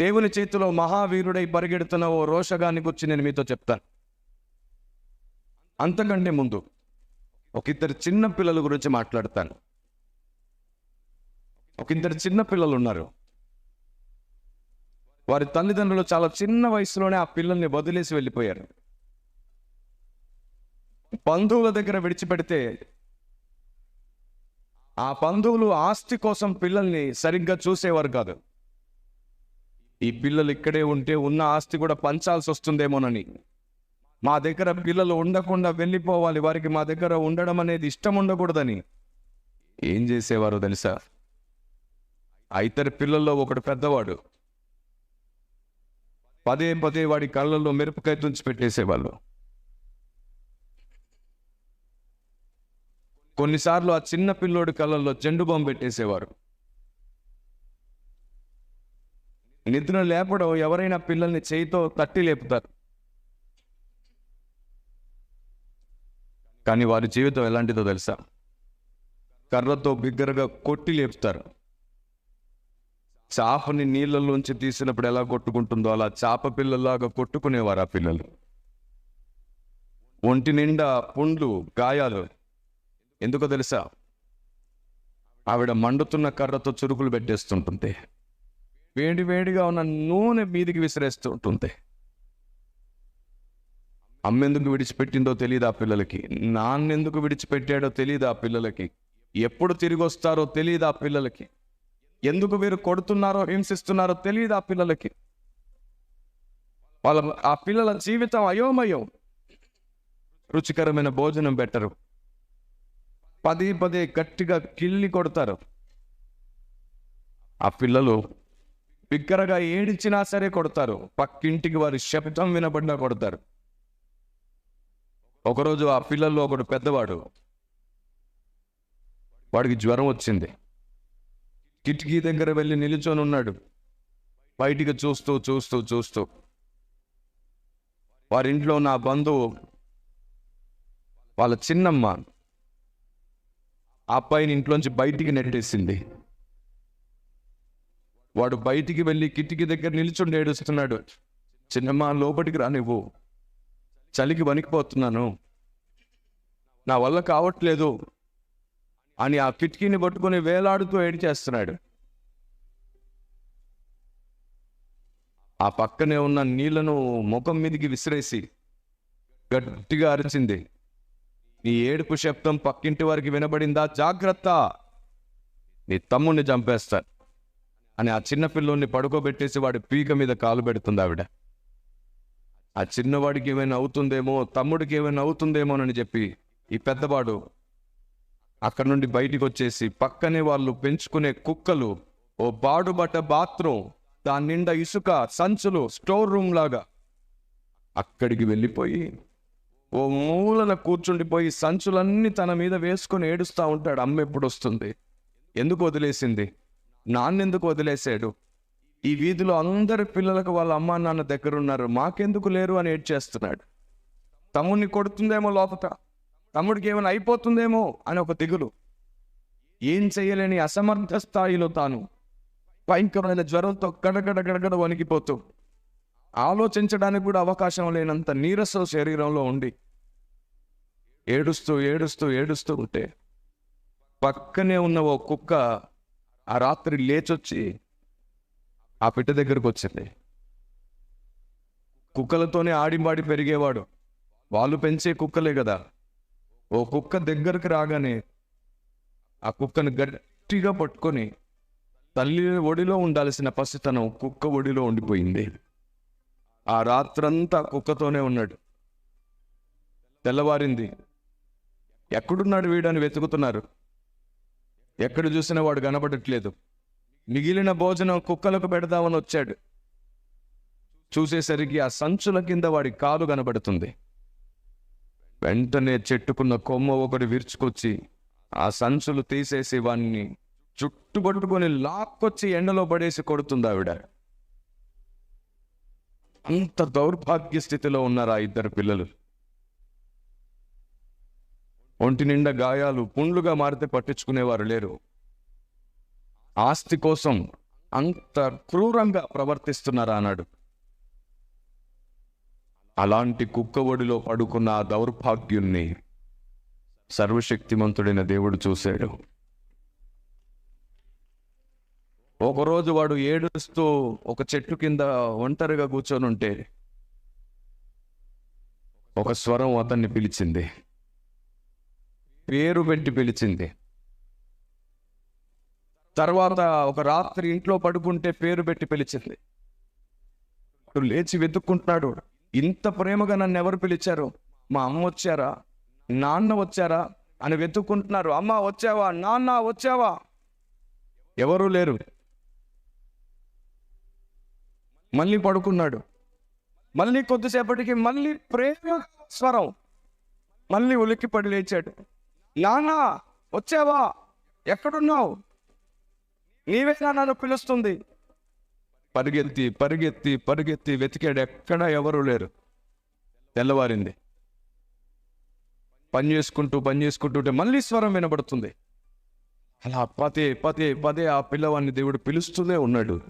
దేవుని చేతిలో మహావీరుడై పరిగెడుతున్న ఓ రోషగాన్ని గురించి నేను మీతో చెప్తాను. అంతకంటే ముందు ఒక ఇద్దరు చిన్న పిల్లల గురించి మాట్లాడతాను. ఒక ఇద్దరు చిన్న పిల్లలు ఉన్నారు. వారి తల్లిదండ్రులు చాలా చిన్న వయసులోనే ఆ పిల్లల్ని వదిలేసి వెళ్ళిపోయారు. బంధువుల దగ్గర విడిచిపెడితే ఆ బంధువులు ఆస్తి కోసం పిల్లల్ని సరిగ్గా చూసేవారు కాదు. ఈ పిల్లలు ఇక్కడే ఉంటే ఉన్న ఆస్తి కూడా పంచాల్సి వస్తుందేమోనని మా దగ్గర పిల్లలు ఉండకుండా వెళ్ళిపోవాలి. వారికి మా దగ్గర ఉండడం అనేది ఇష్టం ఉండకూడదని. ఏం చేసేవారో తెలుసా? ఆ ఇద్దరు పిల్లల్లో ఒకడు పెద్దవాడు. పదే పదే వాడి కళ్ళల్లో మిరపకాయ తుంచి పెట్టేసేవాళ్ళు. కొన్నిసార్లు ఆ చిన్న పిల్లోడి కళ్ళల్లో జెండు బాంబు పెట్టేసేవారు. నిద్ర లేపడం ఎవరైనా పిల్లల్ని చేయితో తట్టి లేపుతారు. కానీ వారి జీవితం ఎలాంటిదో తెలుసా? కర్రతో బిగ్గరగా కొట్టి లేపుతారు. చాపని నీళ్ళలోంచి తీసినప్పుడు ఎలా కొట్టుకుంటుందో అలా చాప పిల్లల్లాగా కొట్టుకునేవారు ఆ పిల్లలు. ఒంటి నిండా పుండ్లు గాయాలు. ఎందుకో తెలుసా? ఆవిడ మండుతున్న కర్రతో చురుకులు పెట్టేస్తుంటుంది వేడి వేడిగా ఉన్న నూనె మీదికి విసిరేస్తూ ఉంటుంది అమ్మెందుకు విడిచిపెట్టిందో తెలియదు ఆ పిల్లలకి? నాన్నెందుకు విడిచిపెట్టాడో తెలియదు ఆ పిల్లలకి? ఎప్పుడు తిరిగి వస్తారో తెలియదు ఆ పిల్లలకి? ఎందుకు వీరు కొడుతున్నారో హింసిస్తున్నారో తెలియదు ఆ పిల్లలకి? వాళ్ళ ఆ పిల్లల జీవితం అయోమయం. రుచికరమైన భోజనం పెట్టరు. పదే పదే గట్టిగా కిల్లి కొడతారు. ఆ పిల్లలు బిగ్గరగా ఏడిచినా సరే కొడతారు. పక్కింటికి వారి శబ్దం వినబడినా కొడతారు. ఒకరోజు ఆ పిల్లల్లో ఒకడు పెద్దవాడు. వాడికి జ్వరం వచ్చింది. కిటికీ దగ్గర వెళ్ళి నిలుచొని ఉన్నాడు. బయటికి చూస్తూ చూస్తూ చూస్తూ. వారింట్లో నా బంధువు వాళ్ళ చిన్నమ్మ ఆ అబ్బాయిని ఇంట్లోంచి బయటికి నెట్టేసింది. వాడు బయటికి వెళ్ళి కిటికీ దగ్గర నిల్చుండి ఏడుస్తున్నాడు. చిన్నమ్మ లోపలికి రానివ్వు చలికి వణికిపోతున్నాను. నా వల్ల కావట్లేదు అని ఆ కిటికీని పట్టుకొని వేలాడుతూ ఏడిచేస్తున్నాడు. ఆ పక్కనే ఉన్న నీళ్ళను ముఖం మీదకి విసిరేసి గట్టిగా అరిచింది. నీ ఏడుపు శబ్దం పక్కింటి వారికి వినబడిందా? జాగ్రత్త. నీ తమ్ముడిని చంపేస్తాను అని ఆ చిన్న పిల్లోని పడుకోబెట్టేసి వాడి పీక మీద కాలు పెడుతుంది ఆవిడ. ఆ చిన్నవాడికి ఏమైనా అవుతుందేమో తమ్ముడికి ఏమైనా అవుతుందేమోనని చెప్పి ఈ పెద్దవాడు అక్కడ నుండి బయటికి వచ్చేసి పక్కనే వాళ్ళు పెంచుకునే కుక్కలు ఓ బాడుబట్ట బాత్రూమ్ దాని నిండా ఇసుక సంచులు స్టోర్ రూమ్ లాగా అక్కడికి వెళ్ళిపోయి ఓ మూలన కూర్చుండిపోయి సంచులన్నీ తన మీద వేసుకొని ఏడుస్తూ ఉంటాడు. అమ్మ ఎప్పుడు వస్తుంది? ఎందుకు వదిలేసింది? నాన్నెందుకు వదిలేశాడు? ఈ వీధిలో అందరి పిల్లలకు వాళ్ళ అమ్మా నాన్న దగ్గర ఉన్నారు మాకెందుకు లేరు అని ఏడ్చేస్తున్నాడు తమ్ముడిని కొడుతుందేమో లోపల తమ్ముడికి ఏమైనా అయిపోతుందేమో అని ఒక దిగులు ఏం చేయలేని అసమర్థ స్థాయిలో తాను భయంకరమైన జ్వరంతో గడగడ గడగడ వణికిపోతూ ఆలోచించడానికి కూడా అవకాశం లేనంత నీరసం శరీరంలో ఉండి ఏడుస్తూ ఏడుస్తూ ఏడుస్తూ ఉంటే పక్కనే ఉన్న ఓ కుక్క ఆ రాత్రి లేచొచ్చి ఆ పిట్ట దగ్గరకు వచ్చింది. కుక్కలతోనే ఆడిమాడి పెరిగేవాడు. వాళ్ళు పెంచే కుక్కలే కదా. ఓ కుక్క దగ్గరకు రాగానే ఆ కుక్కను గట్టిగా పట్టుకొని తల్లి ఒడిలో ఉండాల్సిన పసితనం కుక్క ఒడిలో ఉండిపోయింది. ఆ రాత్రంతా కుక్కతోనే ఉన్నాడు. తెల్లవారింది ఎక్కడున్నాడు వీడని వెతుకుతున్నారు. ఎక్కడ చూసినా వాడు కనబడట్లేదు మిగిలిన భోజనం కుక్కలకు పెడదామని వచ్చాడు. చూసేసరికి ఆ సంచుల కింద వాడి కాలు కనబడుతుంది. వెంటనే చెట్టుకున్న కొమ్మ ఒకటి విరుచుకొచ్చి ఆ సంచులు తీసేసి వాణ్ణి చుట్టుపట్టుకొని లాక్కొచ్చి ఎండలో పడేసి కొడుతుంది ఆవిడ. అంత దౌర్భాగ్య స్థితిలో ఉన్నారు ఆ ఇద్దరు పిల్లలు. ఒంటి నిండా గాయాలు పుండ్లుగా మారితే పట్టించుకునేవారు లేరు. ఆస్తి కోసం అంత క్రూరంగా ప్రవర్తిస్తున్నారా అన్నాడు. అలాంటి కుక్కఒడిలో పడుకున్న ఆ దౌర్భాగ్యుణ్ణి సర్వశక్తిమంతుడైన దేవుడు చూశాడు. ఒకరోజు వాడు ఏడుస్తూ ఒక చెట్టు కింద ఒంటరిగా కూర్చొని ఉంటే ఒక స్వరం అతన్ని పిలిచింది. పేరు పెట్టి పిలిచింది. తర్వాత ఒక రాత్రి ఇంట్లో పడుకుంటే పేరు పెట్టి పిలిచింది. వాడు లేచి వెతుక్కుంటున్నాడు. ఇంత ప్రేమగా నన్ను ఎవరు పిలిచారు? మా అమ్మ వచ్చారా? నాన్న వచ్చారా? అని వెతుక్కుంటున్నారు. అమ్మ వచ్చావా? నాన్న వచ్చావా? ఎవరూ లేరు. మళ్ళీ పడుకున్నాడు. మళ్ళీ కొద్దిసేపటికి మళ్ళీ ప్రేమ స్వరం. మళ్ళీ ఉలిక్కి పడి లేచాడు. నానా వచ్చావా? ఎక్కడున్నావు? నీవేనా నన్ను పిలుస్తుంది. పరిగెత్తి పరిగెత్తి పరిగెత్తి వెతికాడు ఎక్కడ ఎవరు లేరు. తెల్లవారింది. పని చేసుకుంటూ పని చేసుకుంటుంటే మళ్ళీ స్వరం వినబడుతుంది. అలా పదే పదే పదే ఆ పిల్లవాడిని దేవుడు పిలుస్తూనే ఉన్నాడు.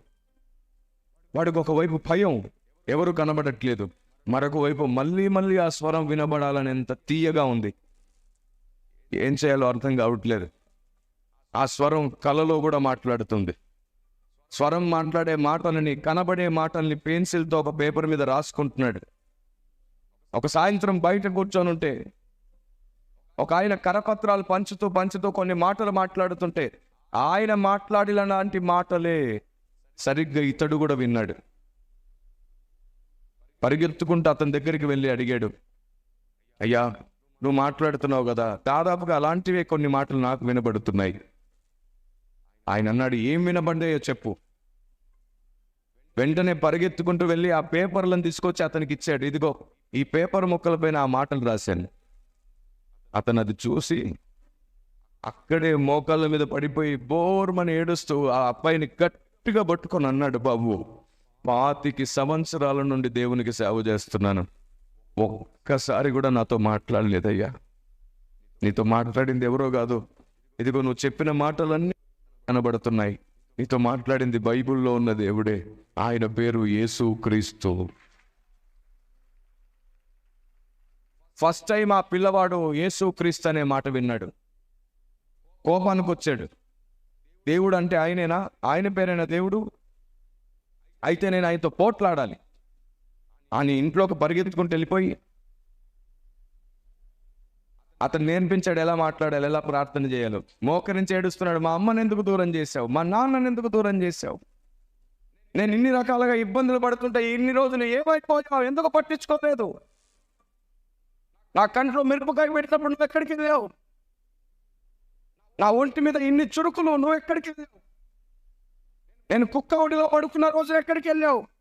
వాడికి ఒకవైపు భయం ఎవరు కనబడట్లేదు. మరొక వైపు మళ్ళీ మళ్ళీ ఆ స్వరం వినబడాలని ఎంత తీయగా ఉంది. ఏం చేయాలో అర్థం కావట్లేదు. ఆ స్వరం కలలో కూడా మాట్లాడుతుంది. స్వరం మాట్లాడే మాటలని కనబడే మాటల్ని పెన్సిల్తో ఒక పేపర్ మీద రాసుకుంటున్నాడు. ఒక సాయంత్రం బయట కూర్చొని ఉంటే ఒక ఆయన కరపత్రాలు పంచుతూ పంచుతూ కొన్ని మాటలు మాట్లాడుతుంటే ఆయన మాట్లాడిన లాంటి మాటలే సరిగ్గా ఇతడు కూడా విన్నాడు. పరిగెత్తుకుంటూ అతని దగ్గరికి వెళ్ళి అడిగాడు అయ్యా నువ్వు మాట్లాడుతున్నావు కదా. దాదాపుగా అలాంటివే కొన్ని మాటలు నాకు వినబడుతున్నాయి. ఆయన అన్నాడు ఏం వినబడ్డాయో చెప్పు. వెంటనే పరిగెత్తుకుంటూ వెళ్ళి ఆ పేపర్లను తీసుకొచ్చి అతనికి ఇచ్చాడు. ఇదిగో ఈ పేపర్ ముక్కలపైన ఆ మాటలు రాశాను. అతను అది చూసి అక్కడే మోకాళ్ళ మీద పడిపోయి బోర్మని ఏడుస్తూ ఆ అబ్బాయిని గట్టిగా పట్టుకొని అన్నాడు బాబు పాతికి సంవత్సరాల నుండి దేవునికి సేవ చేస్తున్నాను. ఒక్కసారి కూడా నాతో మాట్లాడలేదయ్యా. నీతో మాట్లాడింది ఎవరో కాదు. ఇదిగో నువ్వు చెప్పిన మాటలన్నీ కనబడుతున్నాయి. నీతో మాట్లాడింది బైబిల్లో ఉన్న దేవుడే. ఆయన పేరు యేసు క్రీస్తు. ఫస్ట్ టైం ఆ పిల్లవాడు యేసు క్రీస్తు అనే మాట విన్నాడు. కోపానికి వచ్చాడు. దేవుడు అంటే ఆయనేనా? ఆయన పేరైన దేవుడు? అయితే నేను ఆయనతో పోట్లాడాలి. అని ఇంట్లోకి పరిగెత్తుకుంటూ వెళ్ళిపోయి అతను నేర్పించాడు ఎలా మాట్లాడాలి ఎలా ప్రార్థన చేయాలో. మోకరించి ఏడుస్తున్నాడు మా అమ్మని ఎందుకు దూరం చేశావు? మా నాన్నని ఎందుకు దూరం చేశావు? నేను ఇన్ని రకాలుగా ఇబ్బందులు పడుతుంటే ఇన్ని రోజులు ఏమైపోయావు? ఎందుకు పట్టించుకోలేదు? నా కంట్లో మిరపకాయ పెట్టినప్పుడు నువ్వు ఎక్కడికి లేవు నా ఒంటి మీద ఇన్ని చురుకులు నువ్వు ఎక్కడికి లేవు నేను కుక్క ఒడిలో పడుకున్న రోజు ఎక్కడికి వెళ్ళావు?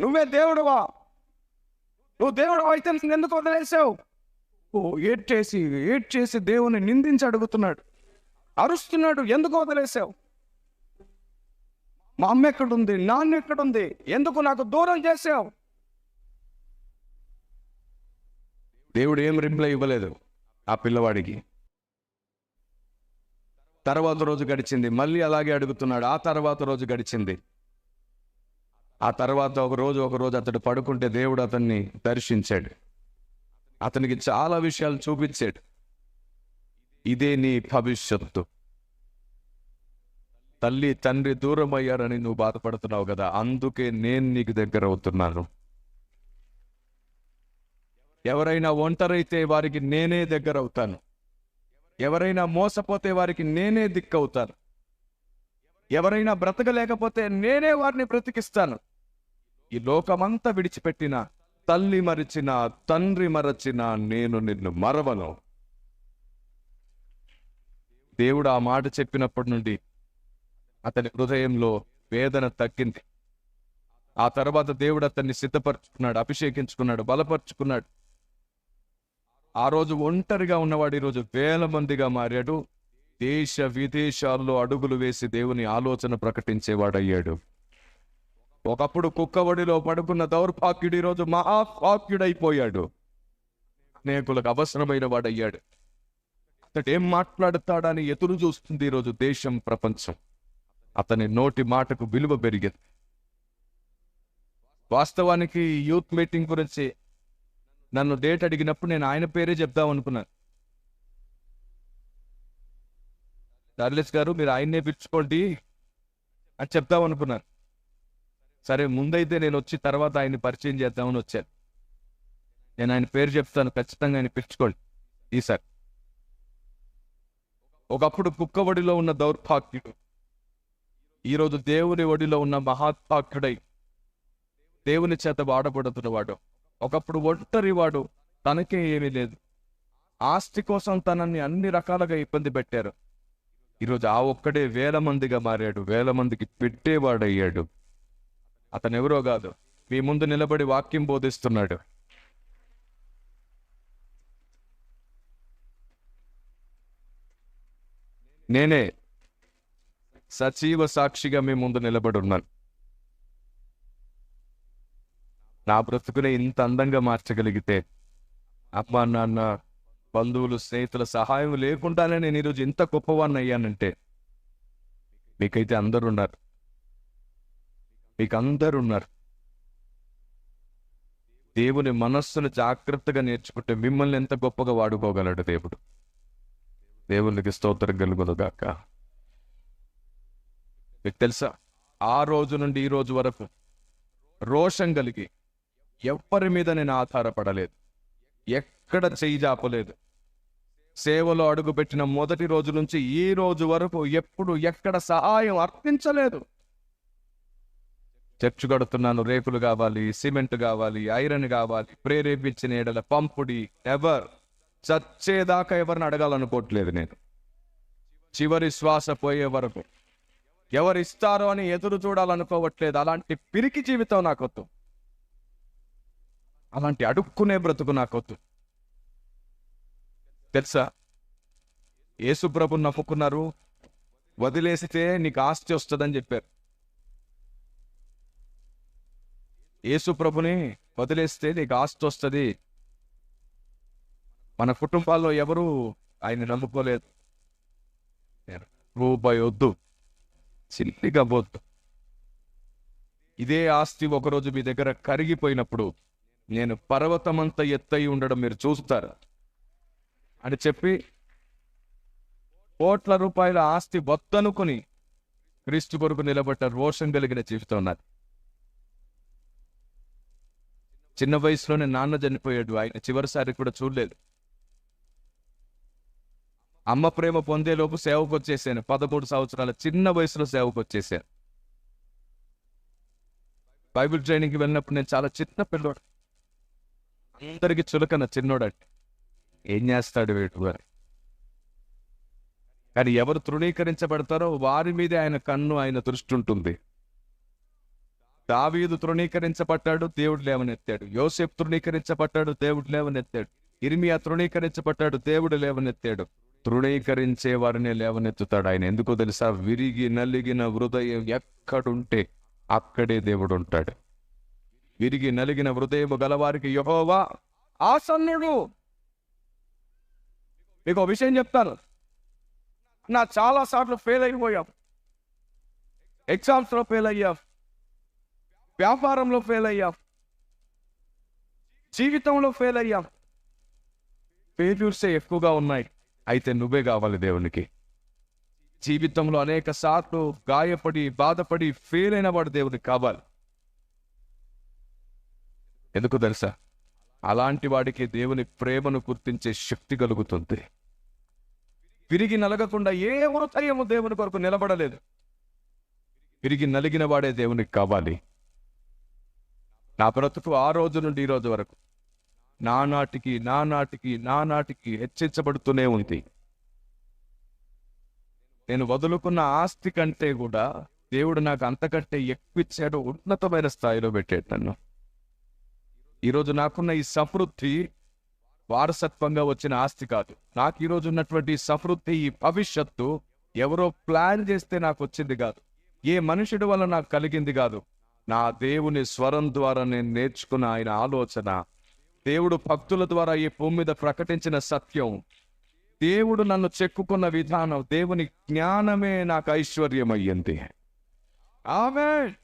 నువ్వే దేవుడువా. నువ్వు దేవుడు అయితే నేను ఎందుకు వదిలేసావు ఓ ఏడ్ చేసి ఏడ్ చేసి దేవుని నిందించి అడుగుతున్నాడు. అరుస్తున్నాడు ఎందుకు వదిలేసావు మా అమ్మ ఎక్కడుంది? నాన్న ఎక్కడుంది? ఎందుకు నాకు దూరం చేసావు దేవుడు ఏం రిప్లై ఇవ్వలేదు ఆ పిల్లవాడికి. తర్వాత రోజు గడిచింది. మళ్ళీ అలాగే అడుగుతున్నాడు. ఆ తర్వాత రోజు గడిచింది. ఆ తర్వాత ఒక రోజు ఒక రోజు అతడు పడుకుంటే దేవుడు అతన్ని దర్శించాడు. అతనికి చాలా విషయాలు చూపించాడు. ఇదే నీ భవిష్యత్తు. తల్లి తండ్రి దూరం అయ్యారని నువ్వు బాధపడుతున్నావు కదా అందుకే నేను నీకు దగ్గర అవుతున్నాను. ఎవరైనా ఒంటరైతే వారికి నేనే దగ్గర అవుతాను. ఎవరైనా మోసపోతే వారికి నేనే దిక్కవుతాను. ఎవరైనా బ్రతకలేకపోతే నేనే వారిని బ్రతికిస్తాను. ఈ లోకమంతా విడిచిపెట్టిన తల్లి మరిచిన తండ్రి మరచిన నేను నిన్ను మరవను. దేవుడు ఆ మాట చెప్పినప్పటి నుండి అతని హృదయంలో వేదన తగ్గింది. ఆ తర్వాత దేవుడు అతన్ని సిద్ధపరచుకున్నాడు అభిషేకించుకున్నాడు బలపరుచుకున్నాడు. ఆ రోజు ఒంటరిగా ఉన్నవాడు ఈరోజు వేల మందిగా మారాడు. దేశ విదేశాల్లో అడుగులు వేసి దేవుని ఆలోచన ప్రకటించేవాడయ్యాడు. ఒకప్పుడు కుక్కవడిలో పడుకున్న దౌర్భాగ్యుడు ఈరోజు మహాభాగ్యుడైపోయాడు. అనేకులకు అవసరమైన వాడయ్యాడు. అతడు ఏం మాట్లాడతాడని ఎదురు చూస్తుంది ఈరోజు దేశం ప్రపంచం. అతని నోటి మాటకు విలువ పెరిగింది. వాస్తవానికి యూత్ మీటింగ్ గురించి నన్ను డేట్ అడిగినప్పుడు నేను ఆయన పేరే చెప్దాం అనుకున్నాను. చార్లెస్ గారు మీరు ఆయన్నే పిలుచుకోండి అని చెప్దాం అనుకున్నాను. సరే ముందైతే నేను వచ్చి తర్వాత ఆయన్ని పరిచయం చేద్దామని వచ్చాను. నేను ఆయన పేరు చెప్తాను ఖచ్చితంగా ఆయన పిలుచుకోండి. ఈసారి ఒకప్పుడు కుక్క ఒడిలో ఉన్న దౌర్భాగ్యుడు ఈరోజు దేవుని ఒడిలో ఉన్న మహాత్భాగ్యుడై దేవుని చేత వాడబడుతున్నవాడు. ఒకప్పుడు ఒంటరి వాడు తనకే ఏమీ లేదు. ఆస్తి కోసం తనని అన్ని రకాలుగా ఇబ్బంది పెట్టారు. ఈరోజు ఆ ఒక్కడే వేల మందిగా మారాడు వేల మందికి పెట్టేవాడయ్యాడు అతను ఎవరో కాదు. మీ ముందు నిలబడి వాక్యం బోధిస్తున్నాడు. నేనే సజీవ సాక్షిగా మీ ముందు నిలబడి ఉన్నాను నా బ్రతుకునే ఇంత అందంగా మార్చగలిగితే అమ్మా నాన్న బంధువులు స్నేహితుల సహాయం లేకుండానే నేను ఈరోజు ఇంత గొప్పవాడిని అయ్యానంటే మీకైతే అందరు ఉన్నారు. మీకు అందరు ఉన్నారు దేవుని మనస్సును జాగ్రత్తగా నేర్చుకుంటే మిమ్మల్ని ఎంత గొప్పగా వాడుకోగలడు దేవుడు. దేవునికి స్తోత్రం కలుగునుగాక. మీకు తెలుసా? ఆ రోజు నుండి ఈ రోజు వరకు రోషం కలిగి ఎవ్వరి మీద నేను ఆధారపడలేదు. ఎక్కడ చెయ్యి జాపలేదు. సేవలో అడుగుపెట్టిన మొదటి రోజు నుంచి ఈ రోజు వరకు ఎప్పుడు ఎక్కడ సహాయం అర్పించలేదు. చర్చ్ కడుతున్నాను రేకులు కావాలి సిమెంట్ కావాలి ఐరన్ కావాలి ప్రేరేపించిన ఏడల పంపుడి ఎవర్ చచ్చేదాకా ఎవరిని అడగాలనుకోవట్లేదు నేను. చివరి శ్వాస పోయే వరకు ఎవరు ఇస్తారో అని ఎదురు చూడాలనుకోవట్లేదు. అలాంటి పిరికి జీవితం నాకొద్దు. అలాంటి అడుక్కునే బ్రతుకు నాకొద్దు. తెలుసా? యేసుప్రభు నమ్ముకున్నారు వదిలేసితే నీకు ఆస్తి వస్తుందని చెప్పారు. యేసుప్రభుని వదిలేస్తే నీకు ఆస్తి వస్తుంది. మన కుటుంబాల్లో ఎవరు ఆయన నమ్ముకోలేదు. రూపాయి వద్దు చిల్లిగా పోద్దు. ఇదే ఆస్తి ఒకరోజు మీ దగ్గర కరిగిపోయినప్పుడు నేను పర్వతమంత ఎత్తయి ఉండడం మీరు చూస్తారు? అని చెప్పి కోట్ల రూపాయల ఆస్తి వద్దనుకుని క్రీస్తు కొరకు నిలబడ్డ రోషం కలిగిన జీవితం నాది. చిన్న వయసులోనే నాన్న చనిపోయాడు. ఆయన చివరిసారి కూడా చూడలేదు. అమ్మ ప్రేమ పొందేలోపు సేవకు వచ్చేసాను పదమూడు సంవత్సరాల చిన్న వయసులో సేవకు వచ్చేసాను బైబిల్ ట్రైనింగ్కి వెళ్ళినప్పుడు నేను చాలా చిన్న పిల్లోడు. అందరికి చులకన చిన్నోడంటే. ఏం చేస్తాడు వీడు అని. కానీ ఎవరు తృణీకరించబడతారో వారి మీదే ఆయన కన్ను ఆయన దృష్టి ఉంటుంది. దావీదు తృణీకరించబడ్డాడు దేవుడు లేవనెత్తాడు. యోసేపు తృణీకరించబడ్డాడు దేవుడు లేవనెత్తాడు. ఇర్మియా తృణీకరించబడ్డాడు దేవుడు లేవనెత్తాడు. తృణీకరించే వారిని లేవనెత్తుతాడు ఆయన. ఎందుకో తెలుసా? విరిగి నలిగిన హృదయం ఎక్కడుంటే అక్కడే దేవుడు ఉంటాడు విరిగి నలిగిన హృదయం గలవారికి యహోవా ఆసన్నుడు. మీకు ఒక విషయం చెప్తాను. నా చాలా సార్లు ఫెయిల్ అయిపోయాం. ఎగ్జామ్స్లో ఫెయిల్ అయ్యాం. వ్యాపారంలో ఫెయిల్ అయ్యాం. జీవితంలో ఫెయిల్ అయ్యాం. ఫెయిల్యూర్సే ఎక్కువగా ఉన్నాయి. అయితే నువ్వే కావాలి దేవునికి. జీవితంలో అనేక సార్లు గాయపడి బాధపడి ఫెయిల్ అయిన వాడు దేవునికి కావాలి. ఎందుకు తెలుసా? అలాంటి వాడికి దేవుని ప్రేమను గుర్తించే శక్తి కలుగుతుంది. విరిగి నలగకుండా ఏ హృదయము దేవుని కొరకు నిలబడలేదు. విరిగి నలిగిన వాడే దేవునికి కావాలి. నా బ్రతుకు ఆ రోజు నుండి ఈ రోజు వరకు నానాటికి నానాటికి నానాటికి హెచ్చరించబడుతూనే హెచ్చించబడుతూనే ఉంది. నేను వదులుకున్న ఆస్తి కంటే కూడా దేవుడు నాకు అంతకంటే ఎక్కువ ఇచ్చాడు ఉన్నతమైన స్థాయిలో పెట్టాడు నన్ను. ఈరోజు నాకున్న ఈ సమృద్ధి వారసత్వంగా వచ్చిన ఆస్తి కాదు. నాకు ఈరోజు ఉన్నటువంటి సమృద్ధి ఈ భవిష్యత్తు ఎవరో ప్లాన్ చేస్తే నాకు వచ్చింది కాదు. ఏ మనుషుడి వల్ల నాకు కలిగింది కాదు. నా దేవుని స్వరం ద్వారా నేను నేర్చుకున్న ఆయన ఆలోచన. దేవుడు భక్తుల ద్వారా ఈ భూమి మీద ప్రకటించిన సత్యం. దేవుడు నన్ను చెక్కుకున్న విధానం దేవుని జ్ఞానమే నాకు ఐశ్వర్యం అయ్యింది ఆమె